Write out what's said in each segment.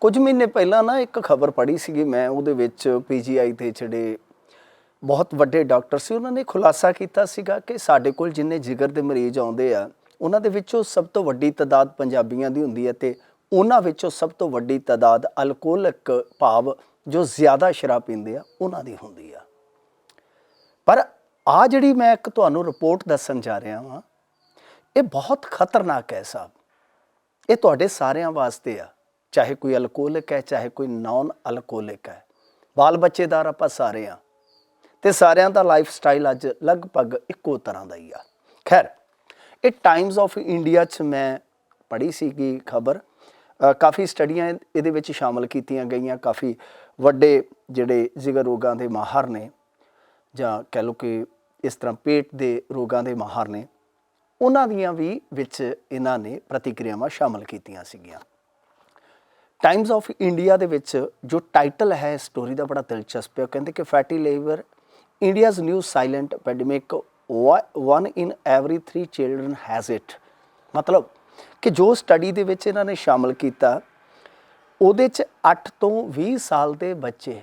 ਕੁਝ ਮਹੀਨੇ ਪਹਿਲਾਂ ਨਾ ਇੱਕ ਖਬਰ ਪੜ੍ਹੀ ਸੀਗੀ ਮੈਂ, ਉਹਦੇ ਵਿੱਚ ਪੀਜੀਆਈ ਦੇ ਜਿਹੜੇ ਬਹੁਤ ਵੱਡੇ ਡਾਕਟਰ ਸੀ, ਉਹਨਾਂ ਨੇ ਖੁਲਾਸਾ ਕੀਤਾ ਸੀਗਾ ਕਿ ਸਾਡੇ ਕੋਲ ਜਿੰਨੇ ਜਿਗਰ ਦੇ ਮਰੀਜ਼ ਆਉਂਦੇ ਆ, ਉਹਨਾਂ ਦੇ ਵਿੱਚੋਂ ਸਭ ਤੋਂ ਵੱਡੀ ਤਾਦਾਦ ਪੰਜਾਬੀਆਂ ਦੀ ਹੁੰਦੀ ਹੈ ਤੇ ਉਹਨਾਂ ਵਿੱਚੋਂ ਸਭ ਤੋਂ ਵੱਡੀ ਤਾਦਾਦ ਅਲਕੋਹਲਿਕ ਭਾਵ ਜੋ ਜ਼ਿਆਦਾ ਸ਼ਰਾਬ ਪੀਂਦੇ ਆ, ਉਹਨਾਂ ਦੀ ਹੁੰਦੀ ਆ। ਪਰ ਆ ਜਿਹੜੀ ਮੈਂ ਇੱਕ ਤੁਹਾਨੂੰ ਰਿਪੋਰਟ ਦੱਸਣ ਜਾ ਰਿਹਾ ਹਾਂ ਇਹ ਬਹੁਤ ਖਤਰਨਾਕ ਹੈ ਸਾਹਿਬ ਇਹ ਤੁਹਾਡੇ ਸਾਰਿਆਂ ਵਾਸਤੇ ਆ। ਚਾਹੇ ਕੋਈ ਅਲਕੋਹਲਿਕ ਹੈ, ਚਾਹੇ ਕੋਈ ਨਾਨ ਅਲਕੋਹਲਿਕ ਹੈ। ਬਾਲ ਬੱਚੇਦਾਰ ਆਪਾਂ ਸਾਰੇ ਆ ਤੇ ਸਾਰਿਆਂ ਦਾ ਲਾਈਫ ਸਟਾਈਲ ਅੱਜ ਲਗਭਗ ਇੱਕੋ ਤਰ੍ਹਾਂ ਦਾ ਹੀ ਆ। ਖੈਰ, ਇਹ ਟਾਈਮਸ ਆਫ ਇੰਡੀਆ 'ਚ ਮੈਂ ਪੜ੍ਹੀ ਸੀਗੀ ਖਬਰ। ਕਾਫੀ ਸਟੱਡੀਆਂ ਇਹਦੇ ਵਿੱਚ ਸ਼ਾਮਲ ਕੀਤੀਆਂ ਗਈਆਂ। ਕਾਫੀ ਵੱਡੇ ਜਿਹੜੇ ਜਿਗਰ ਰੋਗਾਂ ਦੇ ਮਾਹਰ ਨੇ, ਜਾਂ ਕਹਿ ਲਓ ਕਿ ਇਸ ਤਰ੍ਹਾਂ ਪੇਟ ਦੇ ਰੋਗਾਂ ਦੇ ਮਾਹਰ ਨੇ, ਉਹਨਾਂ ਦੀਆਂ ਵੀ ਵਿੱਚ ਇਹਨਾਂ ਨੇ ਪ੍ਰਤੀਕਿਰਿਆਵਾਂ ਸ਼ਾਮਲ ਕੀਤੀਆਂ ਸੀਗੀਆਂ। ਟਾਈਮਸ ਆਫ ਇੰਡੀਆ ਦੇ ਵਿੱਚ ਜੋ ਟਾਈਟਲ ਹੈ, ਇਸ ਸਟੋਰੀ ਦਾ ਬੜਾ ਦਿਲਚਸਪ ਹੈ। ਉਹ ਕਹਿੰਦੇ ਕਿ fatty labour India's new silent pandemic one in every 3 children has it ਮਤਲਬ ਕਿ ਜੋ ਸਟੱਡੀ ਦੇ ਵਿੱਚ ਇਹਨਾਂ ਨੇ ਸ਼ਾਮਲ ਕੀਤਾ, ਉਹਦੇ ਚ 8 ਤੋਂ 20 ਸਾਲ ਦੇ ਬੱਚੇ,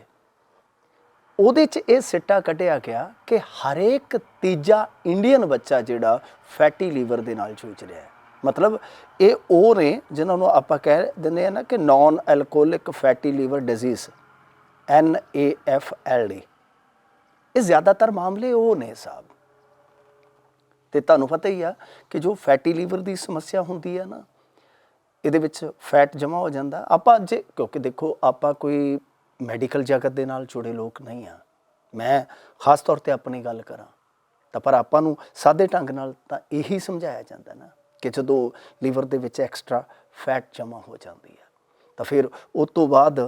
ਉਹਦੇ ਚ ਇਹ ਸਿੱਟਾ ਕੱਢਿਆ ਗਿਆ ਕਿ ਹਰੇਕ ਤੀਜਾ ਇੰਡੀਅਨ ਬੱਚਾ ਜਿਹੜਾ ਫੈਟੀ ਲੀਵਰ ਦੇ ਨਾਲ ਜੂਝ ਰਿਹਾ ਹੈ। ਮਤਲਬ ਇਹ ਉਹ ਨੇ ਜਿਨ੍ਹਾਂ ਨੂੰ ਆਪਾਂ ਕਹਿ ਦਿੰਦੇ ਆ ਨਾ ਕਿ non alcoholic fatty liver disease N A F L D ਇਹ ਜ਼ਿਆਦਾਤਰ ਮਾਮਲੇ ਉਹ ਨੇ ਸਾਹਿਬ। ਤੇ ਤੁਹਾਨੂੰ ਪਤਾ ਹੀ ਆ ਕਿ ਜੋ ਫੈਟੀ ਲੀਵਰ ਦੀ ਸਮੱਸਿਆ ਹੁੰਦੀ ਆ ਨਾ, ਇਹਦੇ ਵਿੱਚ ਫੈਟ ਜਮਾ ਹੋ ਜਾਂਦਾ। ਆਪਾਂ ਜੇ, ਕਿਉਂਕਿ ਦੇਖੋ, ਆਪਾਂ ਕੋਈ ਮੈਡੀਕਲ ਜਗਤ ਦੇ ਨਾਲ ਜੁੜੇ ਲੋਕ ਨਹੀਂ ਆ। ਮੈਂ ਖਾਸ ਤੌਰ ਤੇ ਆਪਣੀ ਗੱਲ ਕਰਾਂ, ਤਾਂ ਪਰ ਆਪਾਂ ਨੂੰ ਸਾਦੇ ਢੰਗ ਨਾਲ ਤਾਂ ਇਹੀ ਸਮਝਾਇਆ ਜਾਂਦਾ ਨਾ। ਕਿ ਜਦੋਂ ਲੀਵਰ ਦੇ ਵਿੱਚ ਐਕਸਟਰਾ ਫੈਟ ਜਮਾ ਹੋ ਜਾਂਦੀ ਹੈ, ਤਾਂ ਫਿਰ ਉਸ ਤੋਂ ਬਾਅਦ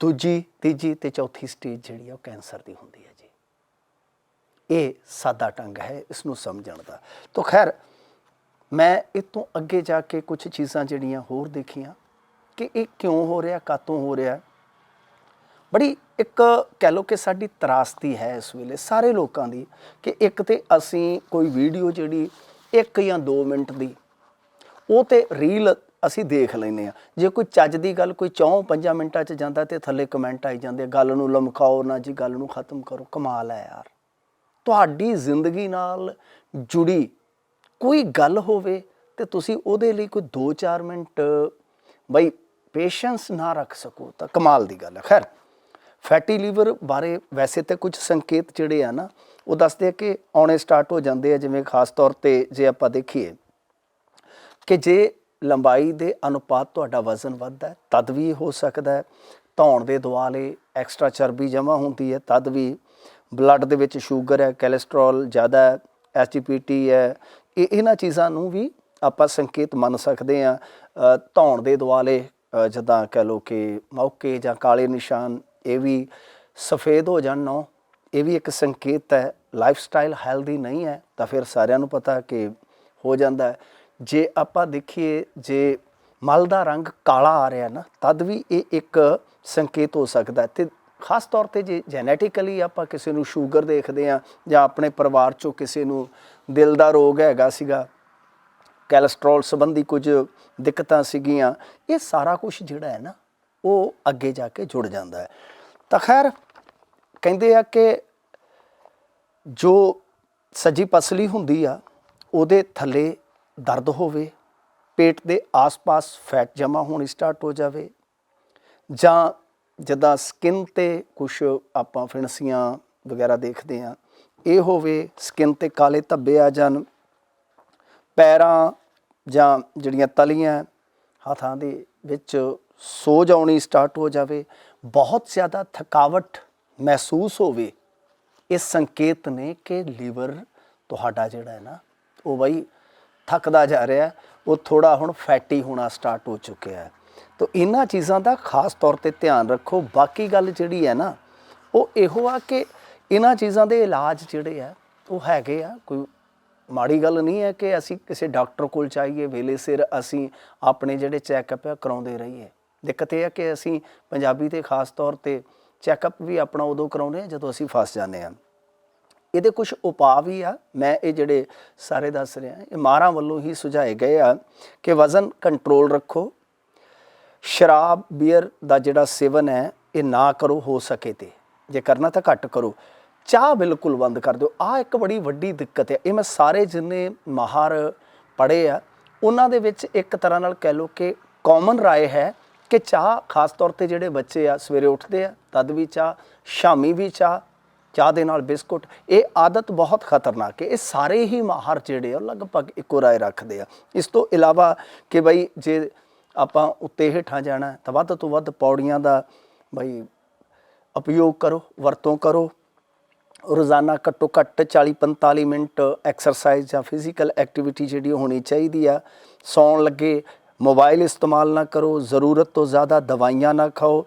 ਦੂਜੀ, ਤੀਜੀ ਤੇ ਚੌਥੀ ਸਟੇਜ ਜਿਹੜੀ ਆ ਉਹ ਕੈਂਸਰ ਦੀ ਹੁੰਦੀ ਹੈ ਜੀ। ਇਹ ਸਾਦਾ ਢੰਗ ਹੈ ਇਸ ਨੂੰ ਸਮਝਣ ਦਾ। ਤਾਂ ਖੈਰ, ਮੈਂ ਇਹ ਤੋਂ ਅੱਗੇ ਜਾ ਕੇ ਕੁਝ ਚੀਜ਼ਾਂ ਜਿਹੜੀਆਂ ਹੋਰ ਦੇਖੀਆਂ ਕਿ ਇਹ ਕਿਉਂ ਹੋ ਰਿਹਾ ਕਾਤੋਂ ਹੋ ਰਿਹਾ। ਬੜੀ ਇੱਕ ਕਹਿ ਲਓ ਕਿ ਸਾਡੀ ਤਰਾਸਦੀ ਹੈ ਇਸ ਵੇਲੇ ਸਾਰੇ ਲੋਕਾਂ ਦੀ ਕਿ ਇੱਕ ਤੇ ਅਸੀਂ ਕੋਈ ਵੀਡੀਓ ਜਿਹੜੀ ਇੱਕ ਜਾਂ 2 ਮਿੰਟ ਦੀ। ਉਹ ਤੇ ਰੀਲ ਅਸੀਂ ਦੇਖ ਲੈਨੇ ਆ ਜੇ ਕੋਈ ਚੱਜ ਦੀ ਗੱਲ ਕੋਈ 4-5 ਮਿੰਟਾਂ 'ਚ ਜਾਂਦਾ ਤੇ ਥੱਲੇ ਕਮੈਂਟ ਆਈ ਜਾਂਦੇ ਗੱਲ ਨੂੰ ਲਮਕਾਓ ਨਾ ਜੀ, ਗੱਲ ਨੂੰ ਖਤਮ ਕਰੋ। ਕਮਾਲ ਹੈ ਯਾਰ। ਤੁਹਾਡੀ ਜ਼ਿੰਦਗੀ ਨਾਲ ਜੁੜੀ ਕੋਈ ਗੱਲ ਹੋਵੇ ਤੇ ਤੁਸੀਂ ਉਹਦੇ ਲਈ ਕੋਈ 2-4 ਮਿੰਟ ਬਈ ਪੇਸ਼ੈਂਸ ਨਾ ਰੱਖ ਸਕੋ ਤਾਂ ਕਮਾਲ ਦੀ ਗੱਲ ਹੈ। ਖੈਰ ਫੈਟੀ ਲੀਵਰ ਬਾਰੇ ਵੈਸੇ ਤਾਂ ਕੁਝ ਸੰਕੇਤ ਜਿਹੜੇ ਆ ਨਾ ਉਹ ਦੱਸਦੇ ਆ ਕਿ ਆਉਣੇ ਸਟਾਰਟ ਹੋ ਜਾਂਦੇ ਆ ਜਿਵੇਂ ਖਾਸ ਤੌਰ ਤੇ ਜੇ ਆਪਾਂ ਦੇਖੀਏ ਕਿ ਜੇ ਲੰਬਾਈ ਦੇ ਅਨੁਪਾਤ ਤੁਹਾਡਾ ਵਜ਼ਨ ਵੱਧਦਾ ਹੈ ਤਦ ਵੀ ਹੋ ਸਕਦਾ ਹੈ। ਧੌਣ ਦੇ ਦੁਆਲੇ ਐਕਸਟਰਾ ਚਰਬੀ ਜਮ੍ਹਾਂ ਹੁੰਦੀ ਹੈ ਤਦ ਵੀ ਬਲੱਡ ਦੇ ਵਿੱਚ ਸ਼ੂਗਰ ਹੈ ਕੋਲੇਸਟ੍ਰੋਲ ਜ਼ਿਆਦਾ ਹੈ ਐਸਜੀਪੀਟੀ ਹੈ। ਇਹ ਇਹਨਾਂ ਚੀਜ਼ਾਂ ਨੂੰ ਵੀ ਆਪਾਂ ਸੰਕੇਤ ਮੰਨ ਸਕਦੇ ਆ ਧੌਣ ਦੇ ਦੁਆਲੇ ਅ, ਜਿੱਦਾਂ ਕਹਿ ਲਓ ਕਿ ਮੌਕੇ ਜਾਂ ਕਾਲੇ ਨਿਸ਼ਾਨ ਇਹ ਵੀ ਸਫੇਦ ਹੋ ਜਾਣ ਨੋ ਇਹ ਵੀ ਇੱਕ ਸੰਕੇਤ ਹੈ ਲਾਈਫ ਸਟਾਈਲ ਹੈਲਦੀ ਨਹੀਂ ਹੈ, ਤਾਂ ਫਿਰ ਸਾਰਿਆਂ ਨੂੰ ਪਤਾ ਕਿ ਹੋ ਜਾਂਦਾ ਹੈ। ਜੇ ਆਪਾਂ ਦੇਖੀਏ, ਜੇ ਮਲ ਦਾ ਰੰਗ ਕਾਲਾ ਆ ਰਿਹਾ ਨਾ, ਤਦ ਵੀ ਇਹ ਇੱਕ ਸੰਕੇਤ ਹੋ ਸਕਦਾ ਹੈ। ਤੇ ਖਾਸ ਤੌਰ ਤੇ ਜੇ ਜੈਨੇਟਿਕਲੀ ਆਪਾਂ ਕਿਸੇ ਨੂੰ ਸ਼ੂਗਰ ਦੇਖਦੇ ਆ ਜਾਂ ਆਪਣੇ ਪਰਿਵਾਰ ਚੋਂ ਕਿਸੇ ਨੂੰ ਦਿਲ ਦਾ ਰੋਗ ਹੈਗਾ ਸੀਗਾ ਕੋਲੇਸਟ੍ਰੋਲ ਸੰਬੰਧੀ ਕੁਝ ਦਿੱਕਤਾਂ ਸੀਗੀਆਂ, ਇਹ ਸਾਰਾ ਕੁਝ ਜਿਹੜਾ ਹੈ ਨਾ ਉਹ ਅੱਗੇ ਜਾ ਕੇ ਜੁੜ ਜਾਂਦਾ ਹੈ। ਤਾਂ ਖੈਰ, ਕਹਿੰਦੇ ਆ ਕਿ ਜੋ ਸੱਜੀ ਪਸਲੀ ਹੁੰਦੀ ਆ, ਉਹਦੇ ਥੱਲੇ ਦਰਦ ਹੋਵੇ, ਪੇਟ ਦੇ ਆਸ-ਪਾਸ ਫੈਟ ਜਮਾ ਹੋਣੀ ਸਟਾਰਟ ਹੋ ਜਾਵੇ, ਜਾਂ ਜਦਾਂ ਸਕਿਨ ਤੇ ਕੁਝ ਆਪਾਂ ਫਿਣਸੀਆਂ ਵਗੈਰਾ ਦੇਖਦੇ ਆ, ਇਹ ਹੋਵੇ ਸਕਿਨ ਤੇ ਕਾਲੇ ਧੱਬੇ ਆ ਜਾਣ, ਪੈਰਾਂ ਜਾਂ ਜਿਹੜੀਆਂ ਤਲੀਆਂ ਹੱਥਾਂ ਦੇ ਵਿੱਚ ਸੋਜ ਆਉਣੀ ਸਟਾਰਟ ਹੋ ਜਾਵੇ, ਬਹੁਤ ਜ਼ਿਆਦਾ ਥਕਾਵਟ ਮਹਿਸੂਸ ਹੋਵੇ, ਇਹ ਸੰਕੇਤ ਨੇ ਕਿ ਲੀਵਰ ਤੁਹਾਡਾ ਜਿਹੜਾ ਹੈ ਨਾ, ਉਹ ਬਈ ਥੱਕਦਾ ਜਾ ਰਿਹਾ, ਉਹ ਥੋੜਾ ਹੁਣ ਫੈਟੀ ਹੋਣਾ ਸਟਾਰਟ ਹੋ ਚੁੱਕਿਆ ਹੈ। ਤਾਂ ਇਹਨਾਂ ਚੀਜ਼ਾਂ ਦਾ ਖਾਸ ਤੌਰ ਤੇ ਧਿਆਨ ਰੱਖੋ, ਬਾਕੀ ਗੱਲ ਜਿਹੜੀ ਹੈ ਨਾ, ਉਹ ਇਹੋ ਆ ਕਿ ਇਹਨਾਂ ਚੀਜ਼ਾਂ ਦੇ ਇਲਾਜ ਜਿਹੜੇ ਆ, ਉਹ ਹੈਗੇ ਆ, ਕੋਈ ਮਾੜੀ ਗੱਲ ਨਹੀਂ ਹੈ ਕਿ ਅਸੀਂ ਕਿਸੇ ਡਾਕਟਰ ਕੋਲ ਚਾਹੀਏ ਵੇਲੇ ਸਿਰ ਅਸੀਂ ਆਪਣੇ ਜਿਹੜੇ ਚੈੱਕਅਪ ਆ, ਕਰਾਉਂਦੇ ਰਹੀਏ। ਦਿੱਕਤ ਇਹ ਹੈ ਕਿ ਅਸੀਂ ਪੰਜਾਬੀ ਤੇ ਖਾਸ ਤੌਰ ਤੇ ਚੈੱਕਅਪ ਵੀ ਆਪਣਾ ਉਦੋਂ ਕਰਾਉਂਦੇ ਆ ਜਦੋਂ ਅਸੀਂ ਫਸ ਜਾਂਦੇ ਹਾਂ। ਇਹਦੇ ਕੁਝ ਉਪਾਅ ਵੀ ਆ। ਮੈਂ ਇਹ ਜਿਹੜੇ ਸਾਰੇ ਦੱਸ ਰਿਹਾ, ਇਹ ਮਾਰਾਂ ਵੱਲੋਂ ਹੀ ਸੁਝਾਏ ਗਏ ਆ ਕਿ ਵਜ਼ਨ ਕੰਟਰੋਲ ਰੱਖੋ। ਸ਼ਰਾਬ ਬੀਅਰ ਦਾ ਜਿਹੜਾ ਸੇਵਨ ਹੈ, ਇਹ ਨਾ ਕਰੋ, ਹੋ ਸਕੇ ਤੇ। ਜੇ ਕਰਨਾ ਤਾਂ ਘੱਟ ਕਰੋ। ਚਾਹ ਬਿਲਕੁਲ ਬੰਦ ਕਰ ਦਿਓ। ਆ ਇੱਕ ਬੜੀ ਵੱਡੀ ਦਿੱਕਤ ਹੈ। ਇਹ ਮੈਂ ਸਾਰੇ ਜਿੰਨੇ ਮਾਹਰ ਪੜ੍ਹੇ ਆ, ਉਹਨਾਂ ਦੇ ਵਿੱਚ ਇੱਕ ਤਰ੍ਹਾਂ ਨਾਲ ਕਹਿ ਲਓ ਕਿ ਕਾਮਨ ਰਾਏ ਹੈ ਕਿ ਚਾਹ ਖਾਸ ਤੌਰ ਤੇ ਜਿਹੜੇ ਬੱਚੇ ਆ, ਸਵੇਰੇ ਉੱਠਦੇ ਆ, ਤਦ ਵੀ ਚਾਹ, ਸ਼ਾਮੀ ਵੀ ਚਾਹ ਚਾਹ ਦੇ ਨਾਲ ਬਿਸਕੁਟ, ਇਹ ਆਦਤ ਬਹੁਤ ਖਤਰਨਾਕ ਹੈ। ਇਹ ਸਾਰੇ ਹੀ ਮਾਹਰ ਜਿਹੜੇ ਆ, ਉਹ ਲਗਭਗ ਇੱਕੋ ਰਾਏ ਰੱਖਦੇ ਆ। ਇਸ ਤੋਂ ਇਲਾਵਾ ਕਿ ਬਈ ਜੇ ਆਪਾਂ ਉੱਤੇ ਹੇਠਾਂ ਜਾਣਾ ਤਾਂ ਵੱਧ ਤੋਂ ਵੱਧ ਪੌੜੀਆਂ ਦਾ ਬਈ ਉਪਯੋਗ ਕਰੋ, ਵਰਤੋਂ ਕਰੋ। ਰੋਜ਼ਾਨਾ ਘੱਟੋ ਘੱਟ 40-45 ਮਿੰਟ ਐਕਸਰਸਾਈਜ਼ ਜਾਂ ਫਿਜ਼ੀਕਲ ਐਕਟੀਵਿਟੀ ਜਿਹੜੀ ਉਹ ਹੋਣੀ ਚਾਹੀਦੀ ਆ। ਸੌਣ ਲੱਗੇ ਮੋਬਾਈਲ ਇਸਤੇਮਾਲ ਨਾ ਕਰੋ, ਜ਼ਰੂਰਤ ਤੋਂ ਜ਼ਿਆਦਾ ਦਵਾਈਆਂ ਨਾ ਖਾਓ।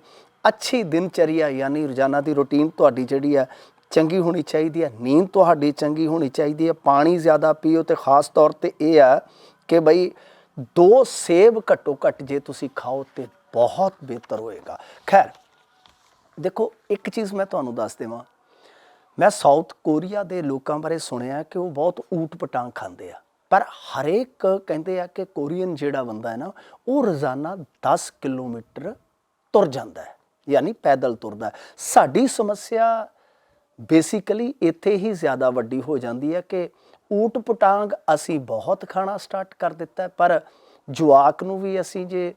ਅੱਛੀ ਦਿਨਚਰਿਆ ਯਾਨੀ ਰੋਜ਼ਾਨਾ ਦੀ ਰੁਟੀਨ ਤੁਹਾਡੀ ਜਿਹੜੀ ਆ ਚੰਗੀ ਹੋਣੀ ਚਾਹੀਦੀ ਹੈ, ਨੀਂਦ ਤੁਹਾਡੀ ਚੰਗੀ ਹੋਣੀ ਚਾਹੀਦੀ ਹੈ, ਪਾਣੀ ਜ਼ਿਆਦਾ ਪੀਓ ਤੇ ਖਾਸ ਤੌਰ ਤੇ ਇਹ ਆ ਕਿ ਬਈ ਦੋ ਸੇਬ ਘੱਟੋ ਘੱਟ ਜੇ ਤੁਸੀਂ ਖਾਓ ਤੇ ਬਹੁਤ ਬਿਹਤਰ ਹੋਏਗਾ। ਖੈਰ, ਦੇਖੋ, ਇੱਕ ਚੀਜ਼ ਮੈਂ ਤੁਹਾਨੂੰ ਦੱਸ ਦੇਵਾਂ। ਮੈਂ ਸਾਊਥ ਕੋਰੀਆ ਦੇ ਲੋਕਾਂ ਬਾਰੇ ਸੁਣਿਆ ਕਿ ਉਹ ਬਹੁਤ ਊਟ ਪਟਾਂਗ ਖਾਂਦੇ ਆ। ਪਰ ਹਰੇਕ ਕਹਿੰਦੇ ਆ ਕਿ ਕੋਰੀਅਨ ਜਿਹੜਾ ਬੰਦਾ ਹੈ ਨਾ, ਉਹ ਰੋਜ਼ਾਨਾ 10 ਕਿਲੋਮੀਟਰ ਤੁਰ ਜਾਂਦਾ ਹੈ, ਯਾਨੀ ਪੈਦਲ ਤੁਰਦਾ ਸਾਡੀ ਸਮੱਸਿਆ ਬੇਸਿਕਲੀ ਇੱਥੇ ਹੀ ਜ਼ਿਆਦਾ ਵੱਡੀ ਹੋ ਜਾਂਦੀ ਹੈ ਕਿ ਊਟ ਪਟਾਂਗ ਅਸੀਂ ਬਹੁਤ ਖਾਣਾ ਸਟਾਰਟ ਕਰ ਦਿੱਤਾ ਪਰ ਜਵਾਕ ਨੂੰ ਵੀ ਅਸੀਂ ਜੇ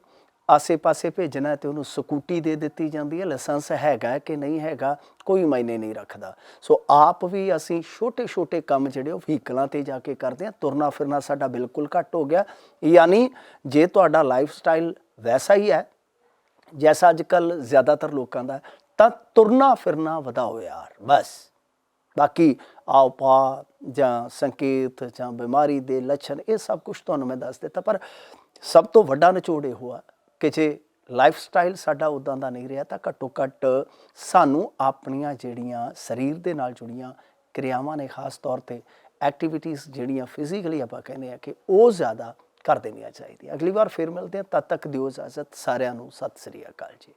ਆਸੇ-ਪਾਸੇ ਭੇਜਣਾ ਹੈ ਤੇ ਉਹਨੂੰ ਸਕੂਟੀ ਦੇ ਦਿੱਤੀ ਜਾਂਦੀ ਹੈ। ਲਾਇਸੈਂਸ ਹੈਗਾ ਕਿ ਨਹੀਂ ਹੈਗਾ, ਕੋਈ ਮਾਇਨੇ ਨਹੀਂ ਰੱਖਦਾ। ਸੋ ਆਪ ਵੀ ਅਸੀਂ ਛੋਟੇ-ਛੋਟੇ ਕੰਮ ਜਿਹੜੇ ਉਹ ਵਹੀਕਲਾਂ ਤੇ ਜਾ ਕੇ ਕਰਦੇ ਹਾਂ। ਤੁਰਨਾ ਫਿਰਨਾ ਸਾਡਾ ਬਿਲਕੁਲ ਘੱਟ ਹੋ ਗਿਆ। ਯਾਨੀ ਜੇ ਤੁਹਾਡਾ ਲਾਈਫ ਸਟਾਈਲ ਵੈਸਾ ਹੀ ਹੈ, ਜੈਸਾ ਅੱਜ ਕੱਲ ਜ਼ਿਆਦਾਤਰ ਲੋਕਾਂ ਦਾ, ਤਾਂ ਤੁਰਨਾ ਫਿਰਨਾ ਵਧਾਓ ਯਾਰ, ਬਸ। ਬਾਕੀ ਆਓ ਜਾਂ ਸੰਕੇਤ ਜਾਂ ਬਿਮਾਰੀ ਦੇ ਲੱਛਣ, ਇਹ ਸਭ ਕੁਝ ਤੁਹਾਨੂੰ ਮੈਂ ਦੱਸ ਦਿੱਤਾ। ਪਰ ਸਭ ਤੋਂ ਵੱਡਾ ਨਿਚੋੜ ਇਹ ਹੋਆ ਕਿ ਜੇ ਲਾਈਫ ਸਟਾਈਲ ਸਾਡਾ ਉਦਾਂ ਦਾ ਨਹੀਂ ਰਿਹਾ ਤਾਂ ਘੱਟੋ ਘੱਟ ਸਾਨੂੰ ਆਪਣੀਆਂ ਜਿਹੜੀਆਂ ਸਰੀਰ ਦੇ ਨਾਲ ਜੁੜੀਆਂ ਕਿਰਿਆਵਾਂ ਨੇ ਖਾਸ ਤੌਰ ਤੇ ਐਕਟੀਵਿਟੀਜ਼ ਜਿਹੜੀਆਂ ਫਿਜ਼ੀਕਲੀ ਆਪਾਂ ਕਹਿੰਦੇ ਆ ਕਿ ਉਹ ਜ਼ਿਆਦਾ ਕਰ ਦੇਣੀਆਂ ਚਾਹੀਦੀਆਂ। ਅਗਲੀ ਵਾਰ ਫਿਰ ਮਿਲਦੇ ਹਾਂ। ਤਦ ਤੱਕ ਦਿਓ ਇਜਾਜ਼ਤ ਸਾਰਿਆਂ ਨੂੰ। ਸਤਿ ਸ੍ਰੀ ਅਕਾਲ ਜੀ।